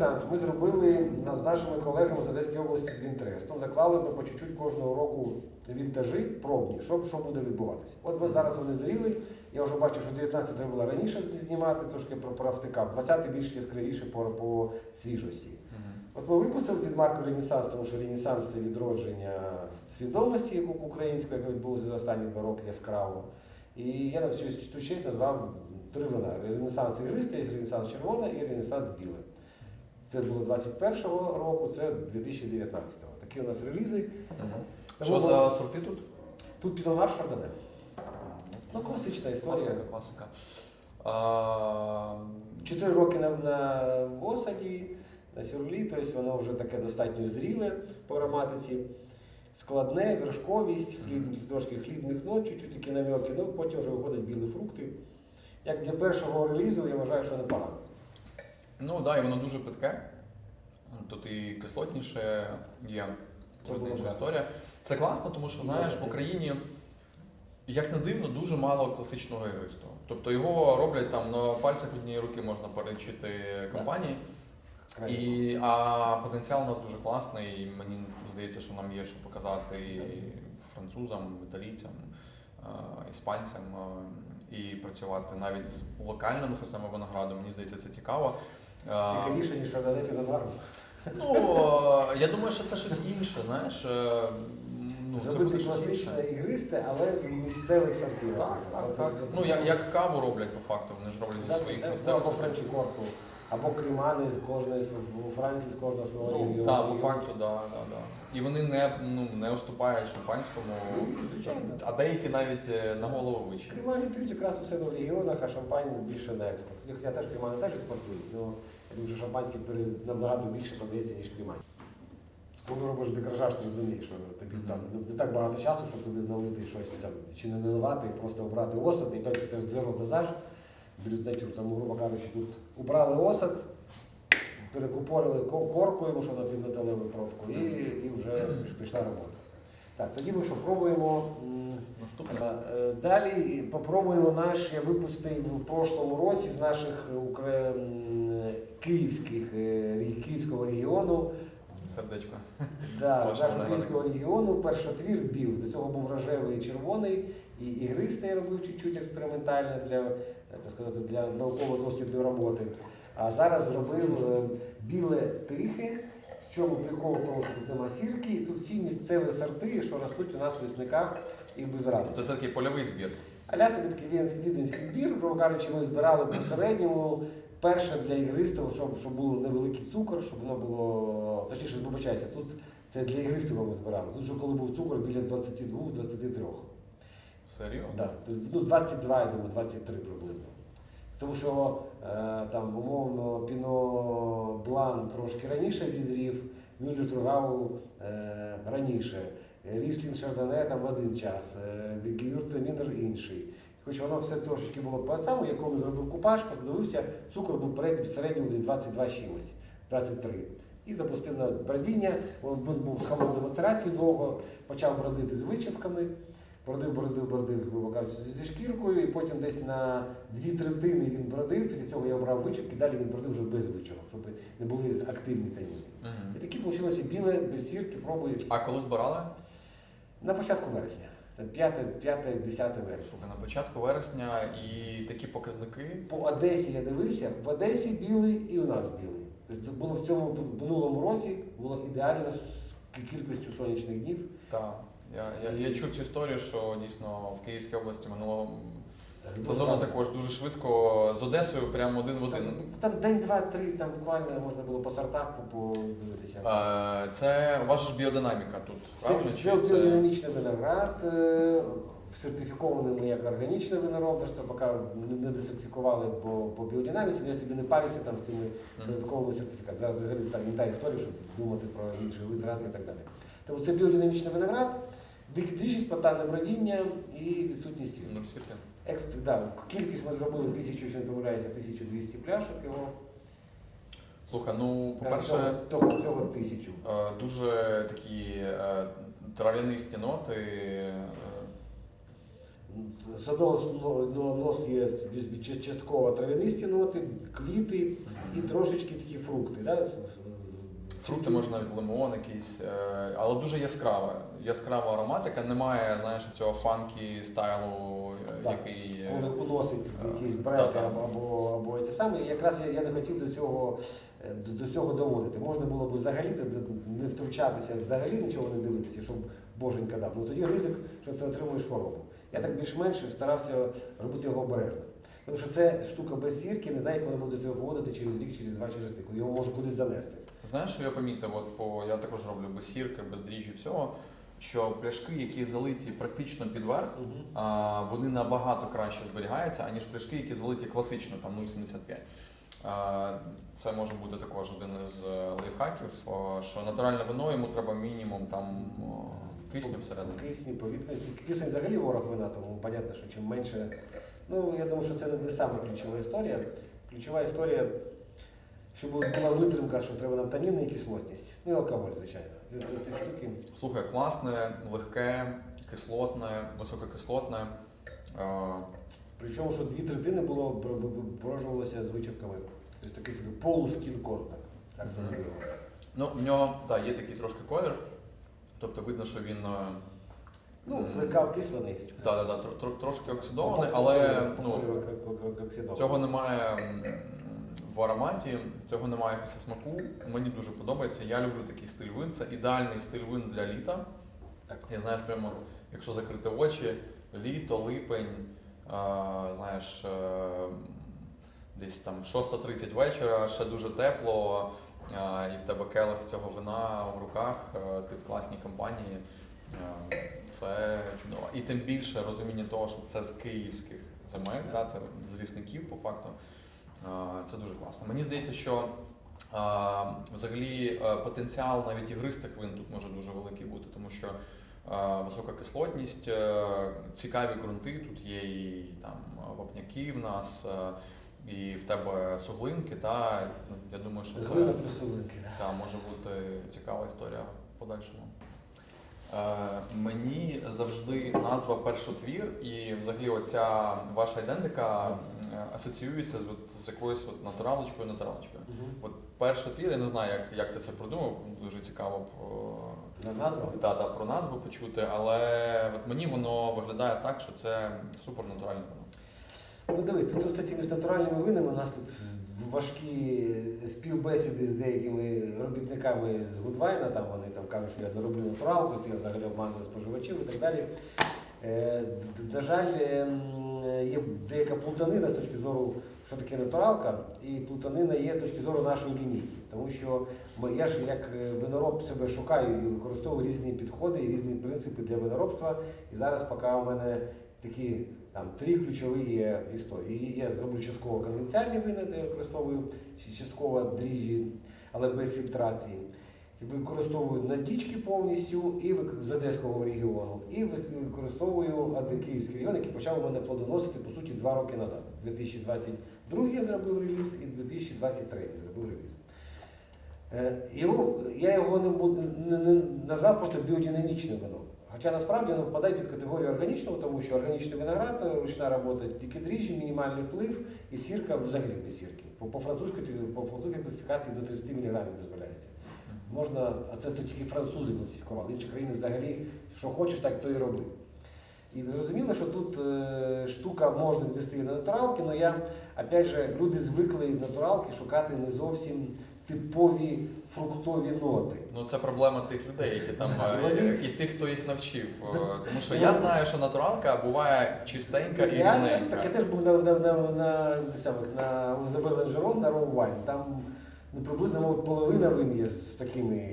Ренесанс ми зробили з нашими колегами з Одеської області з Вінтрестом. Заклали ми по чуть-чуть кожного року вінтажі пробні, що, що буде відбуватися. От, от зараз вони зріли. Я вже бачу, що 19 треба було раніше знімати, трошки про, втикав. 20 більш яскравіше по, по свіжості. От ми випустили під маркою Ренесанс, тому що Ренесанс це відродження свідомості української, яка відбулося за останні два роки яскраво. І я на цю честь назвав три вина: Ренесанс ігристе, Ренесанс червона і Ренесанс біле. Це було 21-го року, це 2019-го. Такі у нас релізи. Що за сорти тут? Тут Пінонар Шардоне. Ну, класична історія. Класика, класика. А, Чотири роки на, на осаді, на сюрлі, тобто воно вже таке достатньо зріле по ароматиці. Складне, вершковість, хліб, трошки хлібних нот, чуть-чуть такі нам'яки, ну потім вже виходять білі фрукти. Як для першого релізу, я вважаю, що непогано. Ну так, да, і воно дуже питке. Тут і кислотніше є. Тут інша історія. Це класно, тому що знаєш, в Україні, як не дивно, дуже мало класичного ігристу. Тобто його роблять там на пальцях однієї руки можна перечити компанії. І, а потенціал у нас дуже класний, і мені здається, що нам є що показати і французам, італійцям, іспанцям і працювати навіть з локальними сортами винограду. Мені здається, це цікаво. Цікавіше, ніж Шардоне Пінонар. Ну, я думаю, що це щось інше, знаєш. е, Ну, це буде Зробити класичне ігристе, але з місцевих сортів. Так, так, так. Ну, як, як каву роблять по факту, вони ж роблять зі своїх місцевих або сортів. франчикорку, або кремани з кожної з- у Франції з кожного свого Ну, регіону. так, по факту, да, да, да. І вони не, ну, не уступають шампанському, Ну, звичайно. а деякі навіть е, на голову вищі. Кремани п'ють якраз у себе в регіонах, а шампань більше на експорт. Хоча теж кремани теж експортують, але думаю, що шампанське набагато більше продається, ніж кремань. Коли робиш декаражаж, ти розумієш, що тобі там не- так багато часу, щоб туди налити щось там, чи не наливати, просто обрати осад, і опять це зеро дозаж, беруть натюр. Тому, грубо кажучи, тут убрали осад, перекупорили ко- корку йому, що на підметалеву пробку, і, і вже пішла робота. Так, тоді ми що пробуємо. Наступне. Е, Далі попробуємо наш, я випустив в прошлому році з наших укра- київських, е, київського регіону. Сердечко. Да, з нашого київського регіону першотвір білий. До цього був рожевий і червоний, і ігристий робив чуть-чуть експериментально для, е, так сказати, для науково-дослідної роботи. А зараз зробив біле тихе. В чому прикол того, що тут нема сірки, і тут всі місцеві сорти, що ростуть у нас в лісниках і без ради. Тобто це такий польовий збір. Аля собі такий віденський збір, грубо кажучи, ми збирали по середньому. Перше для ігристого, щоб, щоб було невеликий цукор, щоб воно було. Точніше, вибачайся, тут це для ігристого ми збирали. Тут же коли був цукор біля 22-23. Серйозно? Да. Тобто, Ну, 22, я думаю, 23 приблизно. Тому що там, умовно, Піно Блан трошки раніше зізрів, Мюллер Тругау е, раніше, Ріслін Шардоне там в один час, е, Гюртемінер інший. Хоч воно все трошечки було по самому, я коли зробив купаж, подивився, цукор був в середньому десь 22 з чимось, 23. І запустив на бродіння, він був з холодною мацерацією довго, почав бродити з вичавками. Бродив, бродив, бродив, грубо кажучи, зі шкіркою, і потім десь на дві третини він бродив. Після цього я обрав вичавки, далі він бродив вже без вичавок, щоб не були активні таніни. Мгм. І такі вийшло біле, без сірки, пробую А коли збирали? на початку вересня. Там 5-10 вересня. Слухай, на початку вересня і такі показники. По Одесі я дивився, в Одесі білий і у нас білий. Тобто було в цьому минулому році було ідеально з кількістю сонячних днів. Так. Я, я, я чув цю історію, що дійсно в Київській області минулого сезону також дуже швидко з Одесою прямо один в один. Там, там день, два, три, там буквально можна було по сортах подивитися. Е, Це же ж біодинаміка тут, правильно? Це, Чи це біодинамічний виноград, е, сертифікований ми як органічне виноробництво, поки не- не досертифікували по, по біодинаміці, я собі не парюся там з цими Мгм. додатковими сертифікатами. Зараз взагалі так, не та історія, щоб думати про інші витрати і так далі. Тому це біодинамічний виноград, дикітріші, спонтанне бродіння і відсутність сіл. Ну. Експ... Да, кількість ми зробили 1000, якщо не помиляюся, 1200 пляшок його. Слухай, ну, по-перше, того, того, цього тисячу. е, дуже такі е, трав'янисті ноти. е, з одного но- нос є частково трав'янисті ноти, квіти і трошечки такі фрукти. Да? Фрукти може навіть лимон якийсь, е, але дуже яскрава. Яскрава ароматика, немає, знаєш, цього фанкі стайлу, е, Так. який. коли уносить якісь Е, брети або, або, або ті самі. І якраз я, я не хотів до цього, до, до цього доводити. Можна було б взагалі не втручатися, взагалі нічого не дивитися, щоб боженька дав. Ну тоді ризик, що ти отримуєш хворобу. Я так більш-менш старався робити його обережно. Тому що це штука без сірки, не знаю, як вони будуть себе поводити через рік, через два, через три, його може кудись занести. Знаєш, що я помітив? От по я також роблю без сірки, без дріжджі, всього. Що пляшки, які залиті практично під верх, а, вони набагато краще зберігаються, аніж пляшки, які залиті класично, там 0,75. А, Це може бути також один із е, лайфхаків, що натуральне вино йому треба мінімум там кисню всередині. Кисні, повітря. Кисень взагалі ворог вина, тому понятно, що чим менше. Ну, я думаю, що це не саме ключова історія. Ключова історія, щоб була витримка, що треба нам таніни і кислотність. Ну і алкоголь, звичайно. І от ці штуки. Слухай, класне, легке, кислотне, висококислотне. Е, Причому, що дві третини було порожувалося з вичерпками. Тобто такий собі полускінкон, так, так Мгм. Ну, в нього так, є такий трошки колір. Тобто видно, що він е, Ну, злегка окислений. та, та, та, тр- тр- трошки оксидований, але ну, цього немає м, в ароматі, цього немає після смаку. Мені дуже подобається. Я люблю такий стиль вин. Це ідеальний стиль вин для літа. Так. Я знаю, прямо, якщо закрити очі, літо, липень, а, знаєш, е, десь там 6.30 вечора, ще дуже тепло, а, і в тебе келих цього вина в руках, е, ти в класній компанії. Е, Це чудово. І тим більше розуміння того, що це з київських земель, да, це з лісників по факту. Це дуже класно. Мені здається, що взагалі е, потенціал навіть ігристих вин тут може дуже великий бути, тому що висока кислотність, е, цікаві ґрунти, тут є і там вапняки в нас, е, і в тебе суглинки. Та, ну, я думаю, що це та, може бути цікава історія в подальшому. Е, мені завжди назва першотвір і взагалі оця ваша ідентика асоціюється з, от, з якоюсь от натуралочкою, натуралочкою. Мгм. От першотвір, я не знаю, як, як ти це продумав, дуже цікаво б, На назву? е, та, та, про назву почути, але от мені воно виглядає так, що це супер натуральне вино. Ну дивись, тут з цими натуральними винами у нас тут важкі співбесіди з деякими робітниками з Гудвайна, там вони там кажуть, що я не роблю натуралку, я взагалі обманюю споживачів і так далі. Е, На жаль, ем, є деяка плутанина з точки зору, що таке натуралка, і плутанина є з точки зору нашої лінійки. Тому що я ж як е, винороб себе шукаю і використовую різні підходи і різні принципи для виноробства. І зараз поки у мене такі там три ключові є історії. Я зроблю частково конвенціальні вина, де я використовую частково дріжджі, але без фільтрації. Використовую надічки повністю і з Одеського регіону. І використовую Київський регіон, який почав мене плодоносити по суті два роки назад. 2022 я зробив реліз і 2023 я зробив реліз. Е, Його, я його не, не, не назвав просто біодинамічним вином. Хоча насправді воно впадає під категорію органічного, тому що органічний виноград, ручна робота, тільки дріжджі, мінімальний вплив і сірка взагалі без сірки. По, по, по французькій класифікації до 30 мг дозволяється. Можна, а це то тільки французи класифікували, інші країни взагалі, що хочеш, так то і роби. І зрозуміло, що тут е, штука можна віднести на натуралки, але я, опять же, люди звикли натуралки шукати не зовсім типові фруктові ноти. Ну це проблема тих людей, які там е, Вони- і тих, хто їх навчив. Е, Тому що Ну, я знаю, що натуралка буває чистенька і Реально, рівненька. так я теж був на, на, на, на, на, самих, на Узабел Ланжерон, на Роу Вайн. Там ну, приблизно мабуть, половина вин є з такими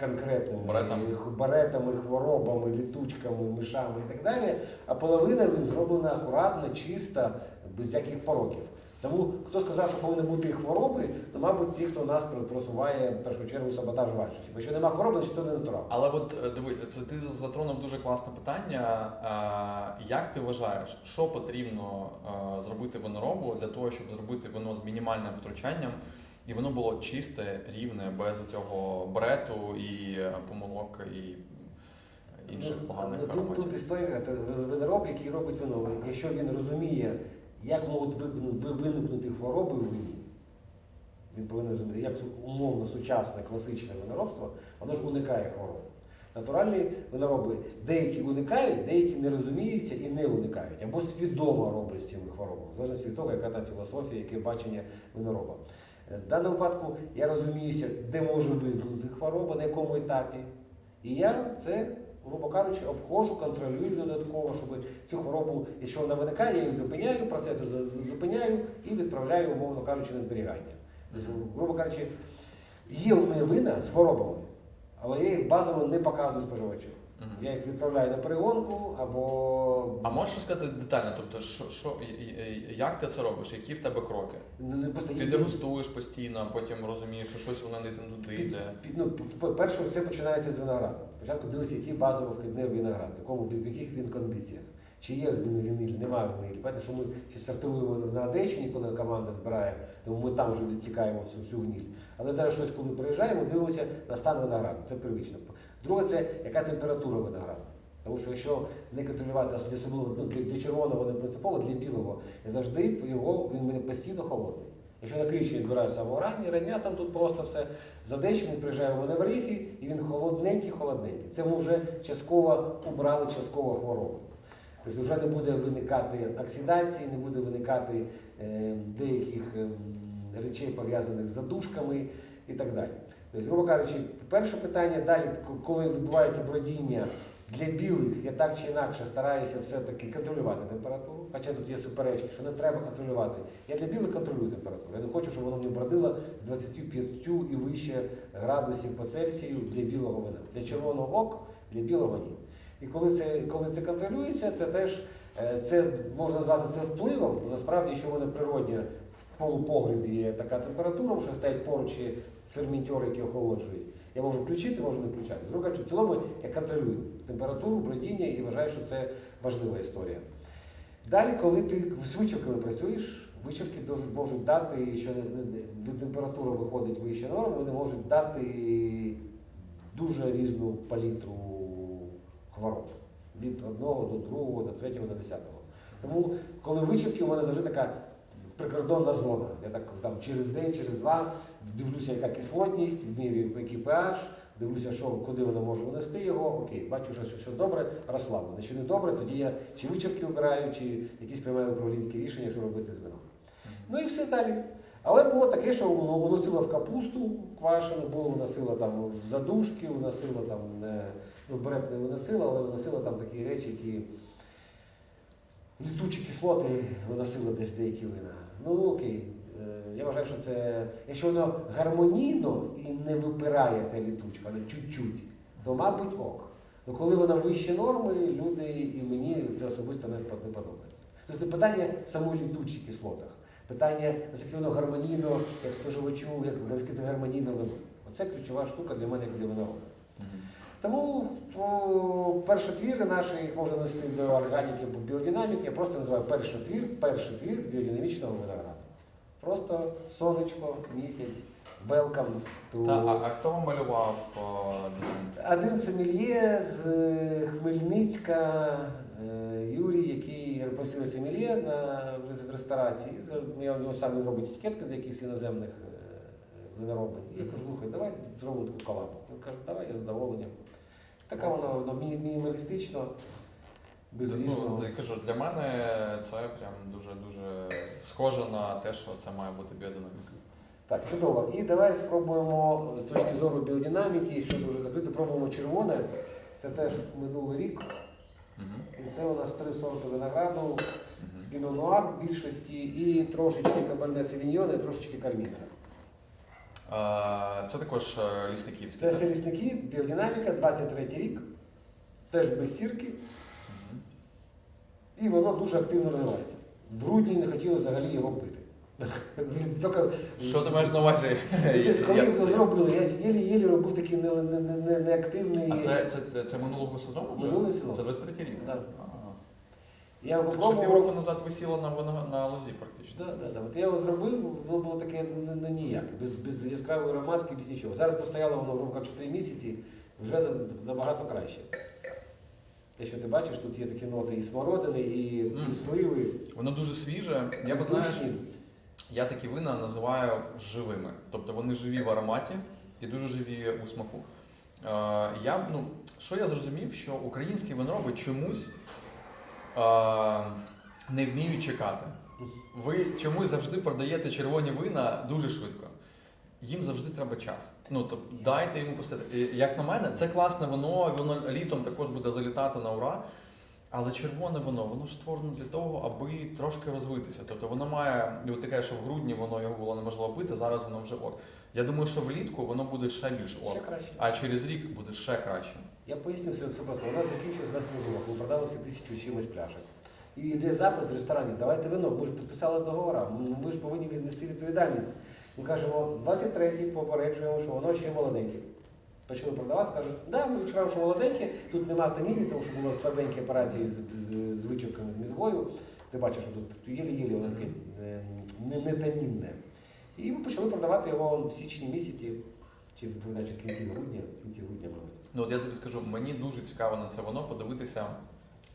конкретними Баретами. баретами, хворобами, літучками, мишами і так далі. А половина вин зроблена акуратно, чисто, без яких пороків. Тому хто сказав, що повинні бути хвороби, ну, мабуть, ті, хто нас просуває в першу чергу саботаж вальшу. Типу, якщо нема хвороби, значить то не натурал. Але от е, диви, це ти затронув дуже класне питання. А, Як ти вважаєш, що потрібно е, зробити виноробу для того, щоб зробити вино з мінімальним втручанням, і воно було чисте, рівне, без цього брету і е, помилок і інших Ну, поганих ну, тут, тут історія, це винороб, який робить вино. Якщо він розуміє, як можуть виникнути, хвороби в вині, він повинен розуміти, як умовно сучасне класичне виноробство, воно ж уникає хвороб. Натуральні винороби деякі уникають, деякі не розуміються і не уникають, або свідомо роблять з цими хворобами, в залежності від того, яка там філософія, яке бачення винороба. В даному випадку я розуміюся, де може виникнути хвороба, на якому етапі. І я це, грубо кажучи, обходжу, контролюю додатково, щоб цю хворобу, якщо вона виникає, я її зупиняю, процес зупиняю і відправляю, умовно кажучи, на зберігання. Тобто, грубо кажучи, є у мене вина з хворобами, але я їх базово не показую споживачу. Я їх відправляю на перегонку або А можеш сказати детально, тобто, що, що, як ти це робиш, які в тебе кроки? не, не просто Ти дегустуєш постійно, а потім розумієш, що щось воно не туди Під, йде. під, ну, перше, все починається з винограду. Спочатку дивишся, який базово вхідний виноград, в, якому, в яких він кондиціях. Чи є гни- гниль, немає гнилі. Пам'ятаєте, що ми ще сортуємо на Одещині, коли команда збирає, тому ми там вже відсікаємо всю, всю гниль. Але навіть щось, коли приїжджаємо, дивимося на стан винограду. Це первично. Друге, це яка температура винограду. Тому що якщо не контролювати, особливо ну, для, для червоного не принципово, для білого, завжди його він мене постійно холодний. Якщо на Київщині збираю самого рання, рання там тут просто все задещений, приїжджає у мене в рифі, і він холодненький, холодненький. Це ми вже частково убрали частково хворобу. Тобто вже не буде виникати оксидації, не буде виникати е, деяких е, речей пов'язаних з задушками і так далі. Тобто, грубо кажучи, перше питання далі, коли відбувається бродіння для білих, я так чи інакше стараюся все-таки контролювати температуру. Хоча тут є суперечки, що не треба контролювати. Я для білих контролюю температуру. Я не хочу, щоб воно мені бродило з 25 і вище градусів по Цельсію для білого вина. Для червоного ок, для білого ні. І коли це, коли це контролюється, це теж е, це можна назвати це впливом. але Насправді, що в мене природня в полупогребі є така температура, що стоять поруч ферментери, які охолоджують. Я можу включити, можу не включати. З другою, в цілому я контролюю температуру, бродіння і вважаю, що це важлива історія. Далі, коли ти з вичавками працюєш, вичавки можуть дати, що температура виходить вище норми, вони можуть дати дуже різну палітру хвороб. Від одного до другого, до третього, до десятого. Тому, коли вичавки, у мене завжди така прикордонна зона. Я так там через день, через два дивлюся, яка кислотність, вмірюю який pH, дивлюся, що, куди воно може внести його. Окей, бачу, що, що, що добре, розслаблено. Якщо не добре, тоді я чи вичавки обираю, чи якісь приймаю управлінські рішення, що робити з вином. Ну і все далі. Але було таке, що воно уносило в капусту квашену, було уносило там в задушки, уносило там, не, ну в бреп не виносило, але виносило там такі речі, які літучі кислоти виносило десь деякі вина. Ну окей. Я вважаю, що це, якщо воно гармонійно і не випирає та літучка, але чуть-чуть, то мабуть ок. Ну коли вона вище норми, люди і мені це особисто не подобається. Тобто питання самої літучій кислотах, питання, наскільки воно гармонійно, як споживачу, як гармонійно вино. Оце ключова штука для мене як для винороба. Тому о, першотвіри наші їх можна нести до органіки або біодинаміки. Я просто називаю першотвір, перший твір біодинамічного винограду. Просто сонечко, місяць, welcome to... Та, а, а хто вам малював дизайн? Один сомельє з е, Хмельницька, е, Юрій, який працює сомельє на, в ресторації. Я у нього сам робить етикетки для якихось іноземних е, виноробень. І я кажу, слухай, давай зробимо таку колабу. Він каже, давай, я з задоволенням. Така вона, вона мі- мінімалістично, безрізно. Ну, я кажу, для мене це прям дуже дуже схоже на те, що це має бути біодинаміка. Так, чудово. І давай спробуємо з точки зору біодинаміки, що дуже закрити, пробуємо червоне. Це теж минулий рік. Мгм. І це у нас три сорти винограду. Мгм. Піно Нуар в більшості і трошечки Каберне Савіньйон, і трошечки Карміна. Це також е, лісниківський. Це так? селісники, біодинаміка, 23 рік, теж без сірки, і воно дуже активно розвивається. В грудні не хотіли взагалі його пити. Що ти маєш на увазі? Тобто, коли його зробили, я єлі-єлі робив такий не- не- не- не- неактивний. А це, минулого сезону вже? Минулий. Це 23 рік? Я його Так що півроку назад висіло на, вино- на лозі практично. Да, да, да. От я його зробив, воно було таке не, не ніяке, без, без яскравої ароматки, без нічого. Зараз постояло воно, грубо кажучи, три місяці, вже на- набагато краще. Те, що ти бачиш, тут є такі ноти і смородини, і, і сливи. Воно дуже свіже. Я би знаєш, вишні. я такі вина називаю живими. Тобто вони живі в ароматі і дуже живі у смаку. Е, я, ну, що я зрозумів, що українські винороби чомусь не вміють чекати. Ви чомусь завжди продаєте червоні вина дуже швидко. Їм завжди треба час. Ну тобто дайте йому пустити. Як на мене, це класне вино, воно літом також буде залітати на ура. Але червоне вино, воно ж створено для того, аби трошки розвитися. Тобто воно має, от таке, що в грудні воно його було неможливо пити, зараз воно вже от. Я думаю, що влітку воно буде ще більш Ще краще. а через рік буде ще краще. Я поясню все, все просто. У нас закінчилось весний ринок, ми продали тисячу чимось пляшок. І йде запис з ресторанів, давайте вино, ми ж підписали договори, м, ви ж повинні віднести відповідальність. Ми кажемо, 23-й попереджуємо, що воно ще молоденьке. Почали продавати, кажуть, да, ми відчуваємо, що молоденьке, тут нема танінів, тому що було слабенькі операції з, з, з вичерпками з мізгою. Ти бачиш, що тут єлі-єлі воно таке е, не, не танінне. І ми почали продавати його в січні місяці, чи відповідачі в кінці грудня, в кінці грудня, мабуть. Ну от я тобі скажу, мені дуже цікаво на це воно подивитися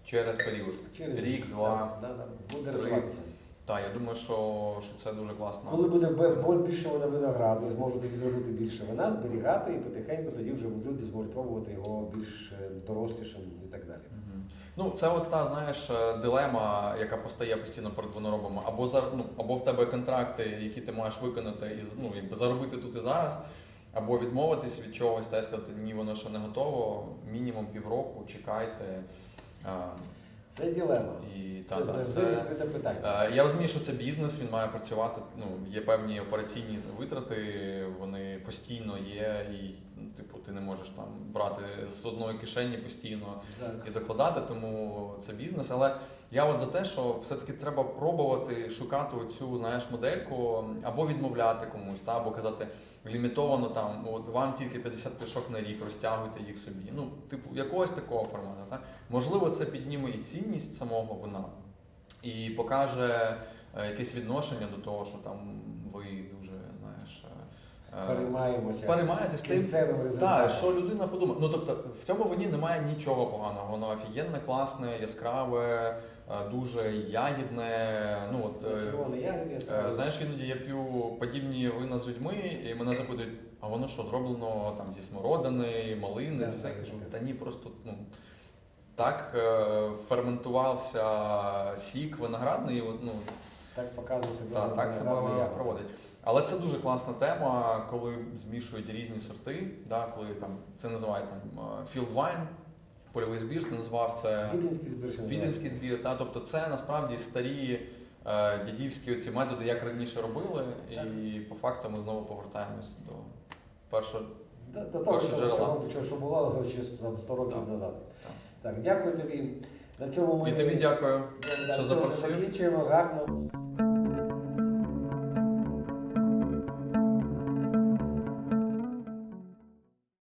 через період. Через Рік, два, Да, да, да. Буде розвиватися. Так, я думаю, що, що це дуже класно. Коли буде бе- більше вона винограду, зможуть тоді зробити більше вина, зберігати і потихеньку тоді вже люди зможуть пробувати його більш е, дорослішим і так далі. Мгм. Ну, це от та знаєш е, дилема, яка постає постійно перед виноробами. Або за ну, або в тебе контракти, які ти маєш виконати і ну, якби заробити тут і зараз, або відмовитись від чогось та й сказати, ні, воно ще не готово. Мінімум півроку чекайте. Це дилема. і Це та, та, завжди це, відкрите питання. Е, Я розумію, що це бізнес, він має працювати. Ну є певні операційні витрати, вони постійно є, і типу ти не можеш там брати з одної кишені постійно Так. і докладати, тому це бізнес. Але я от за те, що все-таки треба пробувати шукати цю знаєш модельку або відмовляти комусь, та або казати лімітовано там, от вам тільки 50 пішок на рік, розтягуйте їх собі. Ну, типу, якогось такого формату. Та? Можливо, це підніме і цінність самого вина і покаже е, якесь відношення до того, що там ви дуже знаєш. Е, Переймаємося Переймаєтесь тим, так, що людина подумає. Ну тобто в цьому вині немає нічого поганого. Воно офігенне, класне, яскраве, е, дуже ягідне. Ну от е, знаєш, іноді я п'ю подібні вина з людьми, і мене запитують, а воно що зроблено там зі смородини, малини, все кажу, та ні, просто ну. Так ферментувався сік виноградний, ну, Так показує себе. так, так себе проводить. Але це дуже класна тема, коли змішують різні сорти, да, коли там це називають там е, field wine, польовий збір, ти назвав це Віденський збір. віденський збір. Та, тобто це насправді старі е, дідівські оці методи, як раніше робили, і по факту ми знову повертаємось до першого. До, до того, що, джерела. що, що було ще там 100 років Так. назад. Так. Так, дякую тобі. На цьому ми І тобі дякую, Да, що на запросив. закінчуємо гарно.